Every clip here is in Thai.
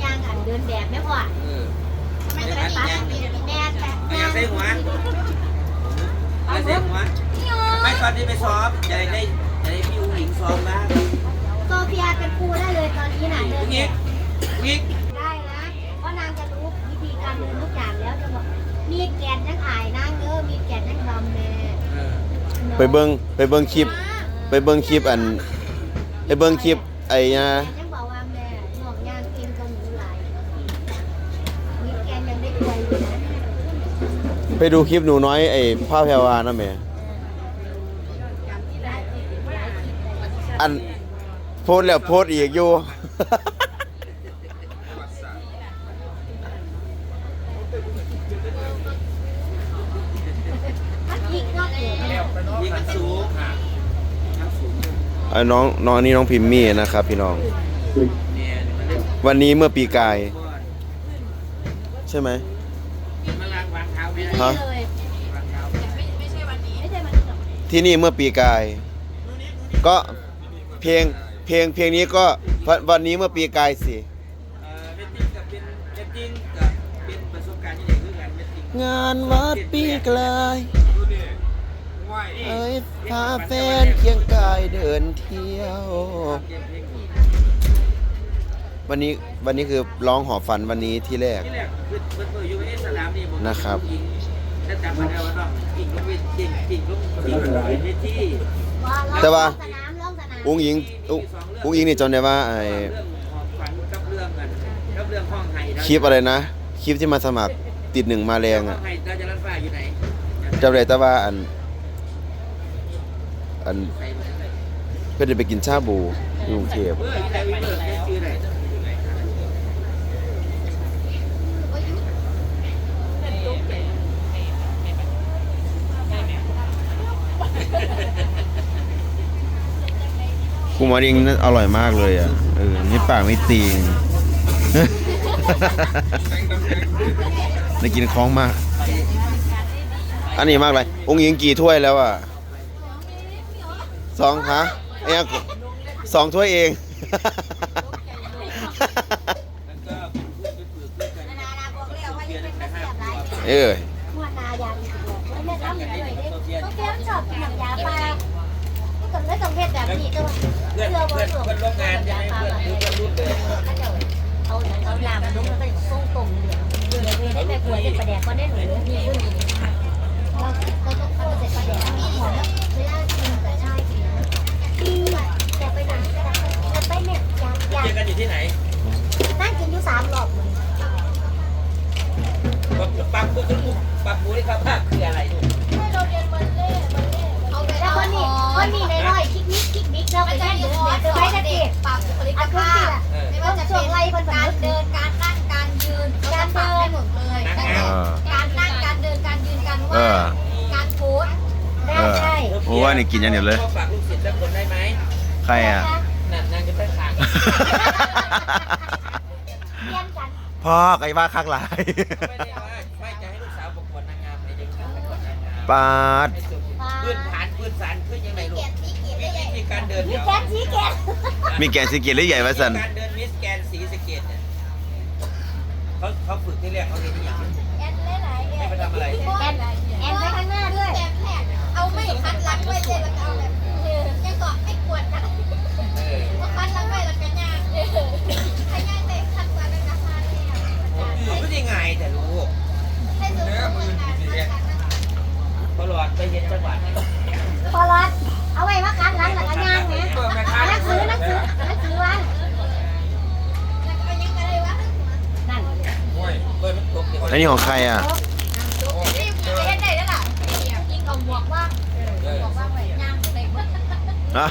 ายางอันเดินแบบแม่พ่อเออไม่ได้ตัดแม่แต่ไม่อยากใส่หัวไม่ใส่หัวไม่ตอนนี้ไปซ้อมจะได้ได้จะได้พี่อุ้งหญิงซ้อมบ้างโซเฟียเป็นครูได้เลยตอนนี้น่ะเดิอุ้นงหแบญิงบอุ้งหญิงได้นะเพราะนางจะรู้วิธีการเดินทุกอย่างแล้วจะบอกมีแกนยังอายนางเด้อมีแกนยังดำแม่เออไปเบิ่งไปเบิ่งคลิป ไปเบิ่งคลิปอันไปเบิ่งคลิปไอ้นะแกนยังบอกว่า ไปดูคลิปหนูน้อยไอ้ผ้าแพรวานะแม่อันโพสต์แล้วโพสต์อีกอยู่ถ้าอีกนอกเหนือเนี่ยยิงมันสูงค่ะทั้งสูงไอ้น้องน้องอันนี้น้องพิมมี่นะครับ พี่น้อง เนี่ยมันเล่นวันนี้เมื่อปีกายก้อนใช่ไหม ฮะเลยวางเท้าไม่ใช่วันนี้หรอกที่นี่เมื่อปีกาย ก็เพลงเพลงเพลงนี้ก็วันวันนี้เมื่อปีกายสิเออเวทติ้งกับเป็นเวทติ้งกับเป็นประสบการณ์ที่ดีคือกันเวทติ้งงานวัดปีกลายเอ้ยพาแฟนเคียงกายเดินเที่ยว วันนี้วันนี้คือร้องหอฝันวันนี้ที่แรก ที่แรกคือเพิ่นเปิดอยู่ในสนามนี่ผมนะครับหญิงถ้าจำมาได้ว่าน้องกิ่งลูกเวทกิ่งกิ่งลูกกิ่งลูกเวทีแต่ว่า สนามลงสนามอุ้งอิงอุ้งอุ้งอิงนี่จำได้ว่าไอ้เรื่องของฝันกับเรื่องกันกับเรื่องห้องไห้คลิปอะไรนะ คลิปที่มาสมัครติดหนึ่งมาแรงห้อะงไห้เราจะรัดฟ้าอยู่ไหนจำได้แต่ว่าอัน อัน ใส่ไปไหนเพื่อนจะไปกินชาบูที่กรุงเทพเอออยู่ไหนวิเลิกได้ชื่อไหน คูมาริงนั่นอร่อยมากเลยอะเออนี่ปากไม่ตีงได้กินคล้องมาก อันนี้มากเลยองค์หญิงกี่ถ้วยแล้วอะสองฮะไอ้ยังสองถ้วยเองนานาบอกแล้วว่ายังเป็น กันไม่ได้ทำอย่างไรเด้โอเคชอบกินน้ำยาปลาก็ต้องได้ต้องเฮ็ดแบบนี้ก็ว่าเพื่อนเพื่อนเพื่อนร่วมงานใช่ไหมเพื่อนเพื่อนรุ่นเดียวเอาเอาน้ำลงแล้วก็ส่งตรงเดียวเดี๋ยวเลยได้ไปกลัวจะประแดกก็ได้หนูมีรุ่นนี้เราเราต้องทำเสร็จประแดกหอมแล้วด้กินแต่ใช่กินนะแต่ไปไหนแต่ไปเนี่ยอยากอยาก เจอกันอยู่ที่ไหน นั่งกินอยู่สามรอบเลย ปั๊บปุ๊บปุ๊บปั๊บปุ๊บนี่ครับภาพคืออะไรลูก แล้วคนนี้คนนี้ในร้อยคิกนิกคิกนิกเราไปได้เดือดไปได้เด็กปรับบุคลิกภาพ เออ ไม่ว่าจะเป็นไรคนการเดินการนั่งการยืนการเดินหมดเลย การนั่งการเดินการยืนการ เอ ว่า อ การโพสได้ใช่ โอ้ว่านี่กินอย่างเดียวเลย ฝากลูกศิษย์สักคนได้ไหมใครอะนั่นนั่งจะไปขางเรียนกันพ่อไก่ว่าคักหลายไม่ได้ว่าไม่จะให้ลูกสาวประกวดนางงามในเด็กประกวดนางงามปาดให้สุดพื้นฐานพื้นฐานขึ้นยังไงลูกวิธีการเดินมีเดี๋ยวแกนสีแกนมีแกนสีเกียรหรือใหญ่มาสันการเดินมิสแกนสีสะเกตเนี่ยเขาเขาฝึกที่แรกเขาเรียนที่อย่าง แอนเลยไหนให้ไปทำอะไรแอนแอนไปข้างหน้าด้วย เอาไม่คัดลักไว้เลยแล้วก็เอาแบบยังเกาะให้กวดนะ เออ ว่าคัดลักไว้แล้วก็ย่างถ้าย่างได้คัดกวดแล้วก็คัดเนี่ย คือไม่ได้ง่ายแต่รู้ ให้ดูมือการคัด เขา หลอดเห็นจังหวัดพอรัดเอาไว้มาคันหลังหลังกระย่างไหมหนังสือนังสือหนังสือนแล้วก็ยังก็ได้ว่านั่นโอ้ยเปิดมันตกเดี๋ยวอันนี้ของใครอะรีบจะเห็นได้แล้วล่ะยิงเอาหมวกว่าหมวกวางฮะ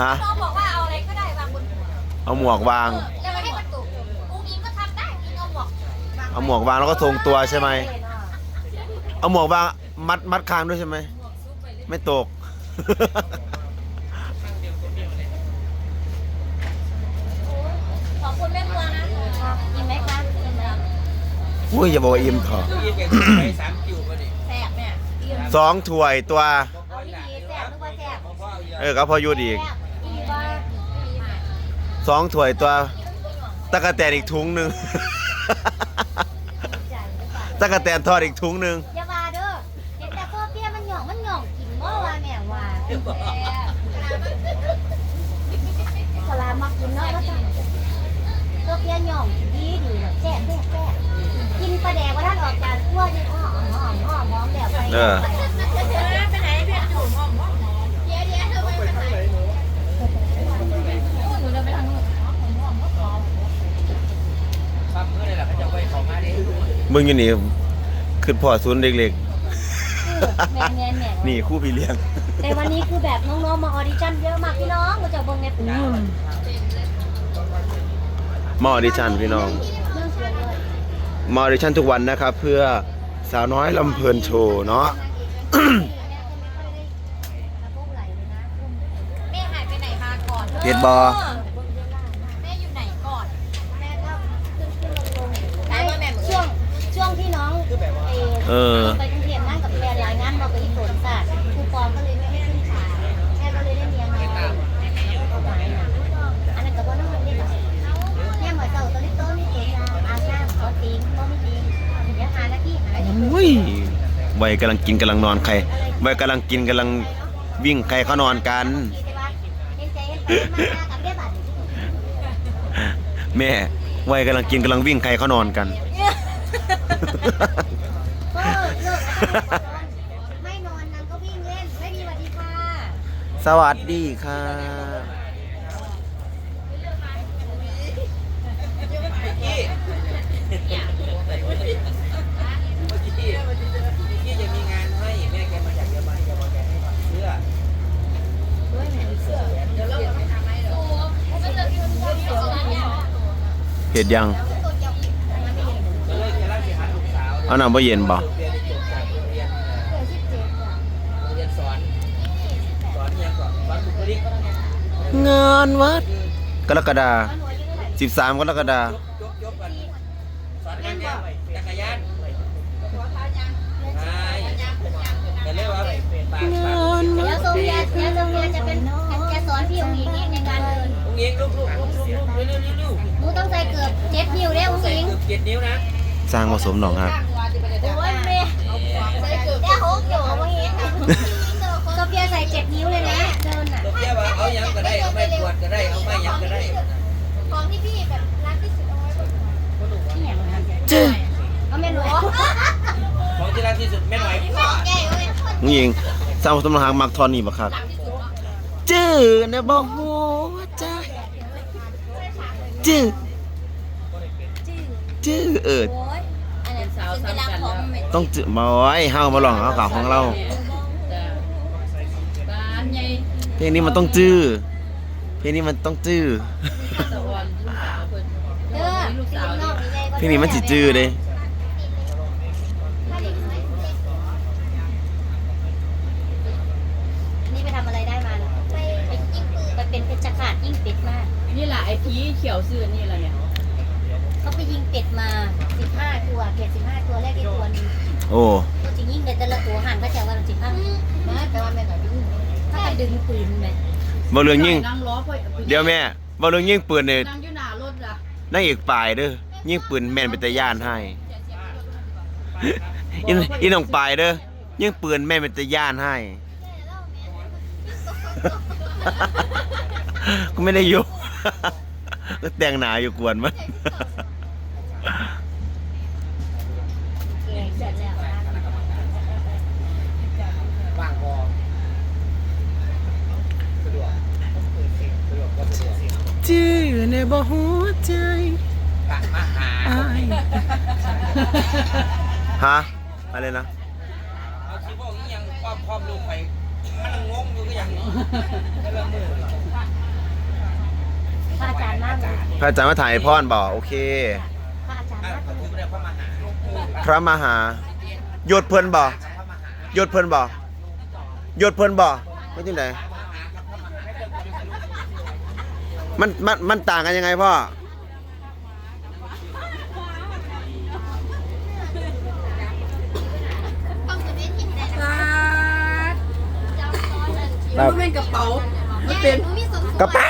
ฮะบอกว่าเอาอะไรก็ได้วางบนหัวเอาหมวกวางแล้วให้มันตกอุ้งอิงก็ทำได้เอาหมวกเอาหมวกวางแล้วก็ทรงตัวใช่ไหมเอาหมวกวาง มัดมัดคางด้วยใช่ไหม ไม่ตก ขอบคุณแม่ครัวนะกินไหมคะกินไหมอุ้ยอย่าบอกว่าอิ่มเถอะตู้ยิงแกไปสามคิวมาดิแสบเนี่ยสองถ้วยตัว เอาดีแซ่บนึกว่าแซ่บพ่อเอาเยอะเออก็พออยุดอีกอีว่าสองถ้วยตัวตะกะแตนอีกถุงหนึ่งใจหรือเปล่าตะกะแตนทอดอีกถุงหนึ่ง สลามักกินเนาะว่าจังตัวเปี้ยหย่องดีดีแบบแซ่บแซ่บแซ่บกินปลาแดกว่าท่านออกจากขั้วนี่อ้อมอ้อมอ้อมอ้อมแบบไปเออไปไหนเพื่อนอยู่ห้องห้องหมอเดี๋ยวเดี๋ยวเธอไปไหนหนูเดินไปทางนู้นมึงอยู่นี่คือพ่อศูนย์เล็กแม่แม่แม่ๆนี่คู่พี่เลี้ยง แต่วันนี้คือแบบน้องๆมาออดิชั่นเยอะมากพี่น้องก็จะเบิ่งในปุ่มมาออดิชั่นพี่น้องเรื่องสวยเลยมาออดิชั่นทุกวันนะครับ เพื่อสาวน้อยลำเพลินโชว์เนาะ แม่หายไปไหนมาก่อนเฮ็ดบอแม่อยู่ไหนก่อนแม่ก็ขึ้นขึ้นลงลงช่วงช่วงที่น้องเอเออไป วัยกำลังกินกำลังนอนใครวัยกำลังกินกำลังวิ่งใครเขานอนกันเห็นใจเห็นไปมากับเรียบบัตรแม่วัยกำลังกินกำลังวิ่งใครเขานอนกันก็เลิกไม่นอนนางก็วิ่งเล่นไม่มีสวัสดีค่ะ สวัสดีค่ะ กี้เมื่อกี้เมื่อกี้จะมีงานให้แม่แกมาจากเยอรมันแกบอกแกให้ทำเสื้อ เห็ดยัง ก็เลยจะรับไปหาลูกสาว เอาน้ำบ่เย็นบ่ เรียนจบจากโรงเรียนเอ่อโรงเรียนสอน สอน อิหยังก่อนสอนบุคลิกงานวัดกรกฎา13กรกฎายกยกยกกันสอนงานยังจักรกว่าปากปากเดี๋ยวโซเฟียเดี๋ องลูกลูกลูกลูกลูกเร็วเร็วเร็วเร็วหนูต้องใส่เกือบเจ็ดนิ้วเด้องค์ใส่หญิงเกือบเจ็ดนิ้วนะสร้างผสมหนองครับโอ้ยแม่ใส่เกือบได้หกอยู่ว่าเห็นโซเฟียใส่เจ็ดนิ้วเลยนะเดินอะตัวเพี้ยว่าเอาหยังก็ได้เอาไม่ปวดก็ได้เอาไม่หยังก็ได้ของที่พี่แบบรักที่สุดเอาไว้บนที่อย่างนั้นจื้อเอาแม่หนูของที่รักที่สุดแม่หน่อยพ่อแก้เว้ยมึงยิงสร้างผสมหนองครับมักทอนนี่บ่ครับจื้อนะบ่ฮู้ใจจื้อจื้อเออโอ้ยอันนั้นสาวสำคัญแล้วต้องจื้อมาไว้เฮามาลองเอาข่าวของเราบ้านใหญ่เพลงนี้มันต้องจื้อเพลงนี้มันต้องจื้อสวรรค์ลูกสาวเพิ่นเด้อลูกสาวนี่ไงเพลงนี้มันสิจื้อเด้นี่ไปทำอะไรได้มานะไปไปยิงปืนไปเป็นเพชรขาดยิงเป็ดมาก นี่แหละไอ้ผีเขียวซื่อนี่แหละเนี่ยเขาไปยิงเป็ดมา15ตัวเป็ด15ตัวแรกได้ตัวหนึงโอ้ตัวจริงยิงเป็ดแต่ละตัวหันพระเจ้าว่าเราจิพังมาแต่ว่าแม่ก็ยิงถ้าไปดึงปืนไหมบ่เรื่องยิงนั่งล้อไปเดี๋ยวแม่บ่เรื่องยิงปืนเนี่ยนั่งอยู่หน้ารถล่ะนางเอกปลายเด้อยิงปืนแม่นเป็นตาย่านให้อินอินน้องปลายเด้อยิงปืนแม่นเป็นตาย่านให้ กูไม่ได้อยู่ก็ ก็แต่งหนาอยู่กวนมัน ว่างพอสะดวกสะดวกก็สะดวกจื้อในบ่หัวใจปะมาหาอายฮะ อะไรนะ เอาชีบอกอีหยังความความลูกไปมันงงอยู่ก็อย่างนี้แต่ละมือ พระอาจารย์มากเลยพระอาจารย์มาถ่ายพรบ่โอเค พระอาจารย์อะมากขอเลยถือเรียกพระมหาพระมหายศเพิ่นบ่พระมหายศเพิ่นบ่ยศเพิ่นบ่ไม่จังไดมันมันมันต่างกันยังไงพ่อต้องจะได้กินได้นะครับ มันเป็นกระเป๋ามันเป็นหนูมีสมกระเป๋า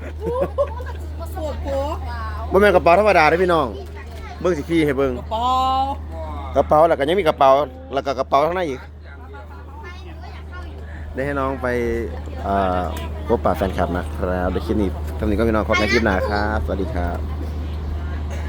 ที่เรียนด้วยก็มีหรอกปวดโผบ่แม่นกระเป๋าธรรมดาเด้อพี่น้อง เบิ่งสิขี้ให้เบิ่งปอกระเป๋าแล้วก็ยังมีกระเป๋าแล้วก็กระเป๋าข้างในอีกได้ให้น้องไปเอ่อพบปะแฟนคลับนะครับเดี๋ยวคลิปนี้ทำนี้ก็พี่น้องขอบในคลิปหน้าครับ สวัสดีครับ